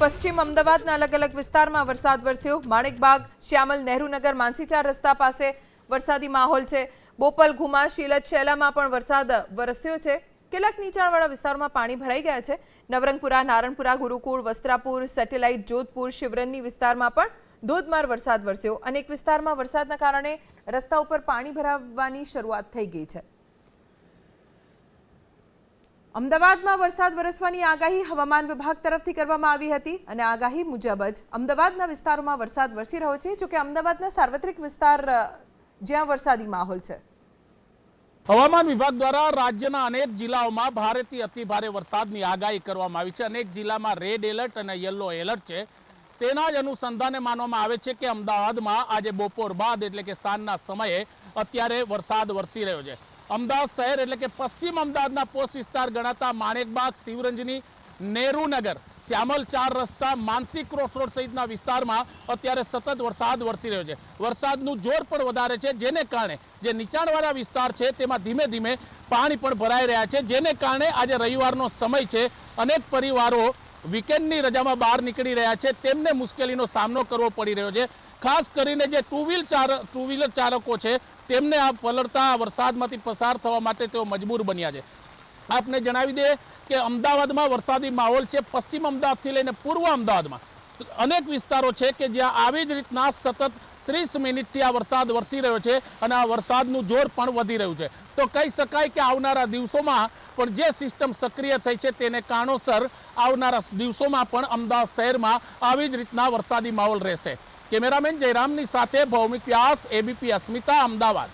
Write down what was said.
પશ્ચિમ અમદાવાદના અલગ અલગ વિસ્તારમાં વરસાદ વરસ્યો. માણેકબાગ શ્યામલ નહેરુનગર માનસીચાર રસ્તા પાસે વરસાદી માહોલ છે. બોપલ, ઘુમા શીલત શેલામાં પણ વરસાદ વરસ્યો છે. કેટલાક નીચાણવાળા વિસ્તારોમાં પાણી ભરાઈ ગયા છે. નવરંગપુરા, નારણપુરા, ગુરુકુળ, વસ્ત્રાપુર, સેટેલાઇટ, જોધપુર, શિવરનની વિસ્તારમાં પણ ધોધમાર વરસાદ વરસ્યો. અનેક વિસ્તારમાં વરસાદના કારણે રસ્તા ઉપર પાણી ભરાવાની શરૂઆત થઈ ગઈ છે. અમદાવાદમાં વરસાદ વરસવાની આગાહી હવામાન વિભાગ તરફથી કરવામાં આવી હતી અને આગાહી મુજબ જ અમદાવાદના વિસ્તારોમાં વરસાદ વરસી રહ્યો છે, જોકે અમદાવાદના સાર્વત્રિક વિસ્તાર જ્યાં વરસાદી માહોલ છે. હવામાન વિભાગ દ્વારા રાજ્યના અનેક જિલ્લાઓમાં ભારેથી અતિભારે વરસાદની આગાહી કરવામાં આવી છે. અનેક જિલ્લામાં રેડ એલર્ટ અને યલો એલર્ટ છે. તેના જ અનુસંધાને માનવામાં આવે છે કે અમદાવાદમાં આજે બપોર બાદ એટલે કે સાંજના સમયે અત્યારે વરસાદ વરસી રહ્યો છે. અમદાવાદ શહેર એટલે કે પશ્ચિમ અમદાવાદના પોસ્ટ વિસ્તાર ગણાતા માણેકબાગ શિવરંજની, નેહરુનગર, શ્યામલ ચાર રસ્તા માનસી ક્રોસ રોડ સહિતના વિસ્તારમાં અત્યારે સતત વરસાદ વરસી રહ્યો છે. વરસાદનું જોર પણ વધારે છે, જેને કારણે જે નીચાણવાળા વિસ્તાર છે તેમાં ધીમે ધીમે પાણી પણ ભરાઈ રહ્યા છે. જેને કારણે આજે રવિવારનો સમય છે. અનેક પરિવારો વીકેન્ડની રજામાં બહાર નીકળી રહ્યા છે. તેમને મુશ્કેલીનો સામનો કરવો પડી રહ્યો છે. ખાસ કરીને જે ટુ વ્હીલ ચાર ટુ વ્હીલર ચાલકો છે, તેમને આ પલળતા, વરસાદમાંથી પસાર થવા માટે તેઓ મજબૂર બન્યા છે. આપને જણાવી દઈએ કે અમદાવાદમાં વરસાદી માહોલ છે. પશ્ચિમ અમદાવાદથી લઈને પૂર્વ અમદાવાદમાં. અનેક વિસ્તારો છે કે જ્યાં આવી જ રીતના સતત ત્રીસ મિનિટથી આ વરસાદ વરસી રહ્યો છે અને આ વરસાદનું જોર પણ વધી રહ્યું છે. તો કહી શકાય કે આવનારા દિવસોમાં પણ જે સિસ્ટમ સક્રિય થઈ છે તેને કારણોસર આવનારા દિવસોમાં પણ અમદાવાદ શહેરમાં આવી જ રીતના વરસાદી માહોલ રહેશે. કેમેરામેન જયરામની સાથે ભૌમિક વ્યાસ, એબીપી અસ્મિતા, અમદાવાદ.